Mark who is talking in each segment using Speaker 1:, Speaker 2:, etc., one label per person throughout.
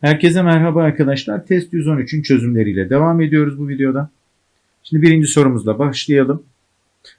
Speaker 1: Herkese merhaba arkadaşlar. Test 113'ün çözümleriyle devam ediyoruz bu videoda. Şimdi birinci sorumuzla başlayalım.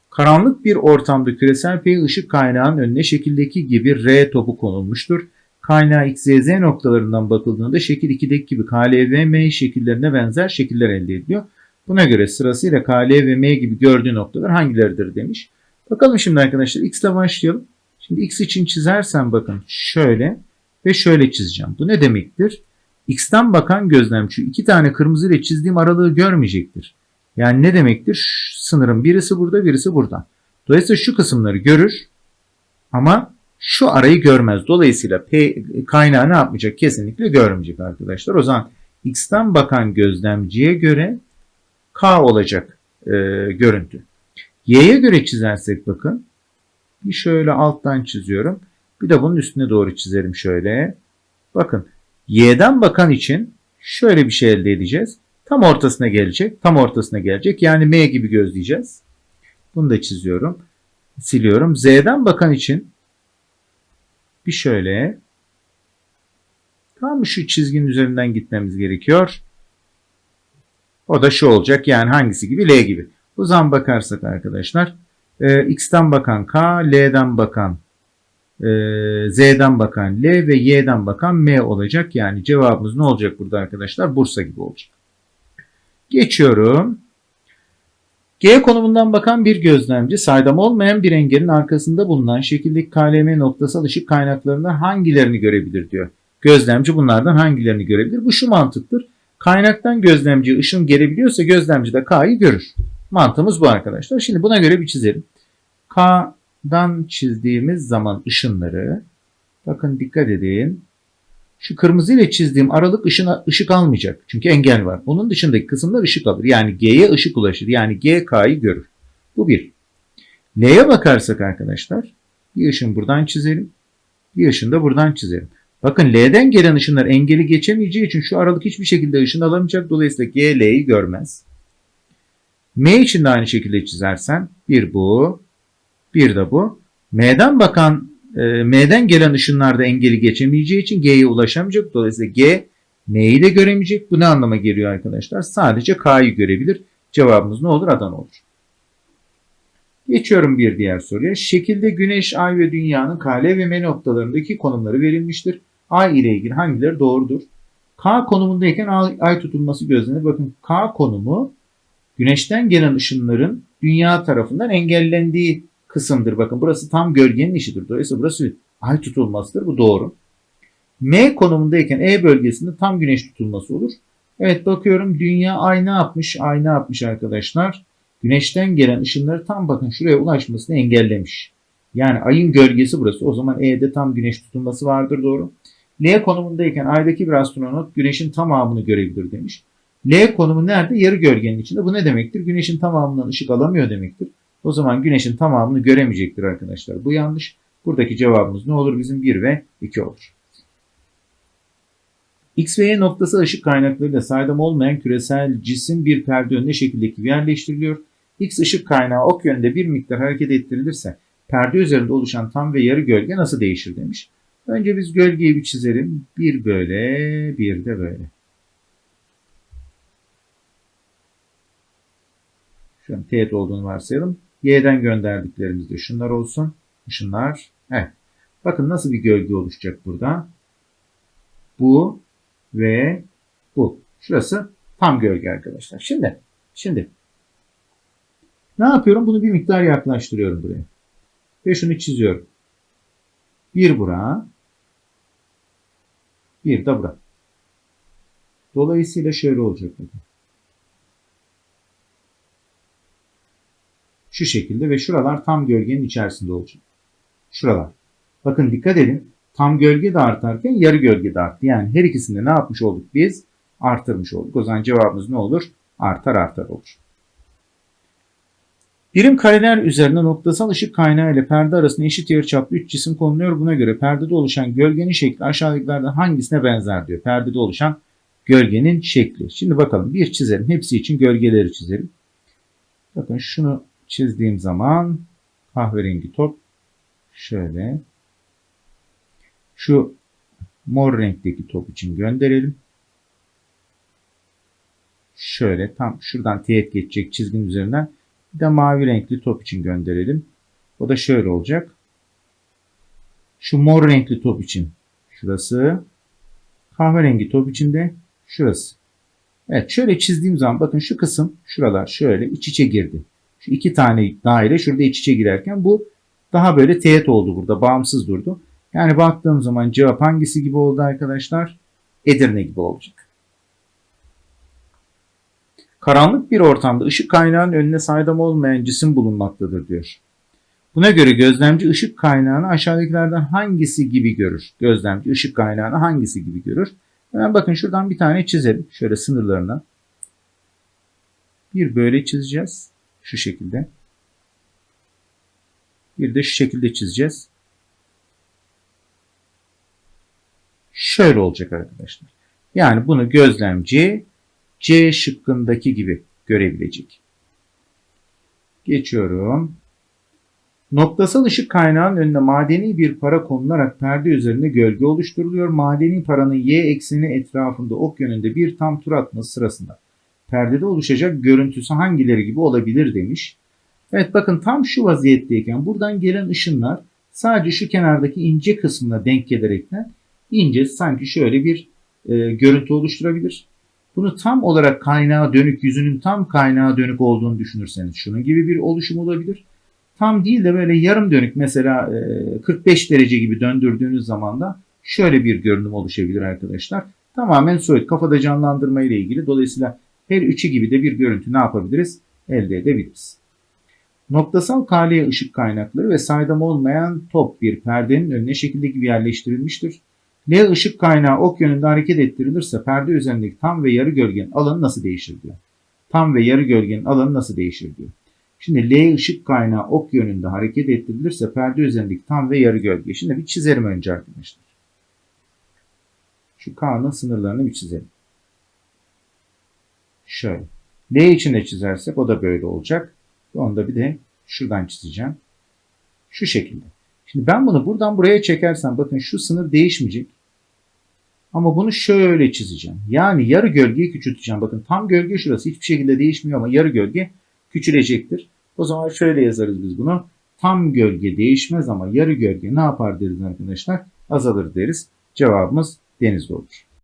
Speaker 1: Karanlık bir ortamda küresel P ışık kaynağının önüne şekildeki gibi R topu konulmuştur. Kaynağı X, Y, Z noktalarından bakıldığında şekil 2'deki gibi K, L ve M şekillerine benzer şekiller elde ediliyor. Buna göre sırasıyla K, L ve M gibi gördüğü noktalar hangileridir demiş. Bakalım şimdi arkadaşlar X ile başlayalım. Şimdi X için çizersem bakın şöyle ve şöyle çizeceğim. Bu ne demektir? X'ten bakan gözlemci iki tane kırmızı ile çizdiğim aralığı görmeyecektir. Yani ne demektir? Şu sınırın birisi burada birisi burada. Dolayısıyla şu kısımları görür ama şu arayı görmez. Dolayısıyla P kaynağı ne yapmayacak? Kesinlikle görmeyecek arkadaşlar. O zaman X'ten bakan gözlemciye göre K olacak e, görüntü. Y'ye göre çizersek bakın. Bir şöyle alttan çiziyorum. Bir de bunun üstüne doğru çizerim şöyle. Bakın Y'den bakan için şöyle bir şey elde edeceğiz. Tam ortasına gelecek. Tam ortasına gelecek. Yani M gibi gözleyeceğiz. Bunu da çiziyorum. Siliyorum. Z'den bakan için bir şöyle tam şu çizginin üzerinden gitmemiz gerekiyor. O da şu olacak. Yani hangisi gibi? L gibi. O zaman bakarsak arkadaşlar e, X'ten bakan K, L'den bakan Z'den bakan L ve Y'den bakan M olacak. Yani cevabımız ne olacak burada arkadaşlar? Bursa gibi olacak. Geçiyorum. G konumundan bakan bir gözlemci saydam olmayan bir engelin arkasında bulunan şekildeki KLM noktasal ışık kaynaklarından hangilerini görebilir diyor. Gözlemci bunlardan hangilerini görebilir? Bu şu mantıktır. Kaynaktan gözlemci ışın gelebiliyorsa gözlemci de K'yı görür. Mantığımız bu arkadaşlar. Şimdi buna göre bir çizelim. K'dan çizdiğimiz zaman ışınları bakın dikkat edin. Şu kırmızı ile çizdiğim aralık ışına, ışık almayacak. Çünkü engel var. Onun dışındaki kısımlar ışık alır. Yani G'ye ışık ulaşır. Yani G K'yı görür. Bu bir. L'ye bakarsak arkadaşlar bir ışın buradan çizelim. Bir ışın da buradan çizelim. Bakın L'den gelen ışınlar engeli geçemeyeceği için şu aralık hiçbir şekilde ışın alamayacak. Dolayısıyla G L'yi görmez. M için de aynı şekilde çizersen bir bu, bir de bu. M'den bakan e, M'den gelen ışınlar da engeli geçemeyeceği için G'ye ulaşamayacak. Dolayısıyla G M'yi de göremeyecek. Bu ne anlama geliyor arkadaşlar? Sadece K'yı görebilir. Cevabımız ne olur? Adana olur. Geçiyorum bir diğer soruya. Şekilde Güneş, Ay ve Dünya'nın K, L ve M noktalarındaki konumları verilmiştir. Ay ile ilgili hangileri doğrudur? K konumundayken ay, ay tutulması gözlenir. Bakın K konumu Güneşten gelen ışınların Dünya tarafından engellendiği kısımdır. Bakın burası tam gölgenin işidir. Dolayısıyla burası ay tutulmasıdır. Bu doğru. M konumundayken E bölgesinde tam güneş tutulması olur. Evet bakıyorum dünya ay ne yapmış? Ay ne yapmış arkadaşlar? Güneşten gelen ışınları tam bakın şuraya ulaşmasını engellemiş. Yani ayın gölgesi burası. O zaman E'de tam güneş tutulması vardır doğru. L konumundayken aydaki bir astronot güneşin tamamını görebilir demiş. L konumu nerede? Yarı gölgenin içinde. Bu ne demektir? Güneşin tamamından ışık alamıyor demektir. O zaman güneşin tamamını göremeyecektir arkadaşlar. Bu yanlış. Buradaki cevabımız ne olur? Bizim 1 ve 2 olur. X ve Y noktası ışık kaynaklarıyla saydam olmayan küresel cisim bir perde önüne şekildeki yerleştiriliyor. X ışık kaynağı ok yönünde bir miktar hareket ettirilirse perde üzerinde oluşan tam ve yarı gölge nasıl değişir demiş. Önce biz gölgeyi bir çizelim. Bir böyle, bir de böyle. Şu an teğet olduğunu varsayalım. Y'den gönderdiklerimiz de şunlar olsun. Şunlar. Evet. Bakın nasıl bir gölge oluşacak burada. Bu ve bu. Şurası tam gölge arkadaşlar. Şimdi, şimdi ne yapıyorum? Bunu bir miktar yaklaştırıyorum buraya. Ve şunu çiziyorum. Bir bura. Bir de bura. Dolayısıyla şöyle olacak bakın. Şu şekilde ve şuralar tam gölgenin içerisinde olacak. Şuralar. Bakın dikkat edin. Tam gölge de artarken yarı gölge de arttı. Yani her ikisinde ne yapmış olduk biz? Artırmış olduk. O zaman cevabımız ne olur? Artar artar olur. Birim kareler üzerine noktasal ışık kaynağı ile perde arasında eşit yarıçaplı 3 cisim konuluyor. Buna göre perdede oluşan gölgenin şekli aşağıdakilerden hangisine benzer diyor. Perdede oluşan gölgenin şekli. Şimdi bakalım bir çizelim. Hepsi için gölgeleri çizelim. Bakın şunu çizdiğim zaman kahverengi top şöyle şu mor renkteki top için gönderelim. Şöyle tam şuradan teğet geçecek çizginin üzerinden bir de mavi renkli top için gönderelim. O da şöyle olacak. Şu mor renkli top için şurası. Kahverengi top için de şurası. Evet şöyle çizdiğim zaman bakın şu kısım şuralar şöyle iç içe girdi. Şu iki tane daire şurada iç içe girerken bu daha böyle teğet oldu burada. Bağımsız durdu. Yani baktığım zaman cevap hangisi gibi oldu arkadaşlar? Edirne gibi olacak. Karanlık bir ortamda ışık kaynağının önüne saydam olmayan cisim bulunmaktadır diyor. Buna göre gözlemci ışık kaynağını aşağıdakilerden hangisi gibi görür? Gözlemci ışık kaynağını hangisi gibi görür? Hemen bakın şuradan bir tane çizelim. Şöyle sınırlarına. Bir böyle çizeceğiz. Şu şekilde. Bir de şu şekilde çizeceğiz. Şöyle olacak arkadaşlar. Yani bunu gözlemci C şıkkındaki gibi görebilecek. Geçiyorum. Noktasal ışık kaynağının önüne madeni bir para konularak perde üzerinde gölge oluşturuluyor. Madeni paranın y ekseni etrafında ok yönünde bir tam tur atması sırasında perdede oluşacak görüntüsü hangileri gibi olabilir demiş. Evet bakın tam şu vaziyetteyken buradan gelen ışınlar sadece şu kenardaki ince kısmına denk gelerekten ince sanki şöyle bir e, görüntü oluşturabilir. Bunu tam olarak kaynağa dönük yüzünün tam kaynağa dönük olduğunu düşünürseniz şunun gibi bir oluşum olabilir. Tam değil de böyle yarım dönük mesela 45 derece gibi döndürdüğünüz zaman da şöyle bir görünüm oluşabilir arkadaşlar. Tamamen soyut kafada canlandırma ile ilgili. Dolayısıyla her üçü gibi de bir görüntü ne yapabiliriz? Elde edebiliriz. Noktasal kaleye ışık kaynakları ve saydam olmayan top bir perdenin önüne şekilde gibi yerleştirilmiştir. L ışık kaynağı ok yönünde hareket ettirilirse perde üzerindeki tam ve yarı gölgenin alanı nasıl değişir diyor. Tam ve yarı gölgenin alanı nasıl değişir diyor. Şimdi L ışık kaynağı ok yönünde hareket ettirilirse perde üzerindeki tam ve yarı gölge. Şimdi bir çizelim önce arkadaşlar. Şu K'nın sınırlarını bir çizelim. Şöyle. L için de çizersek o da böyle olacak. Onu da bir de şuradan çizeceğim. Şu şekilde. Şimdi ben bunu buradan buraya çekersem bakın şu sınır değişmeyecek. Ama bunu şöyle çizeceğim. Yani yarı gölgeyi küçülteceğim. Bakın tam gölge şurası hiçbir şekilde değişmiyor ama yarı gölge küçülecektir. O zaman şöyle yazarız biz bunu. Tam gölge değişmez ama yarı gölge ne yapar deriz arkadaşlar? Azalır deriz. Cevabımız denizde olur.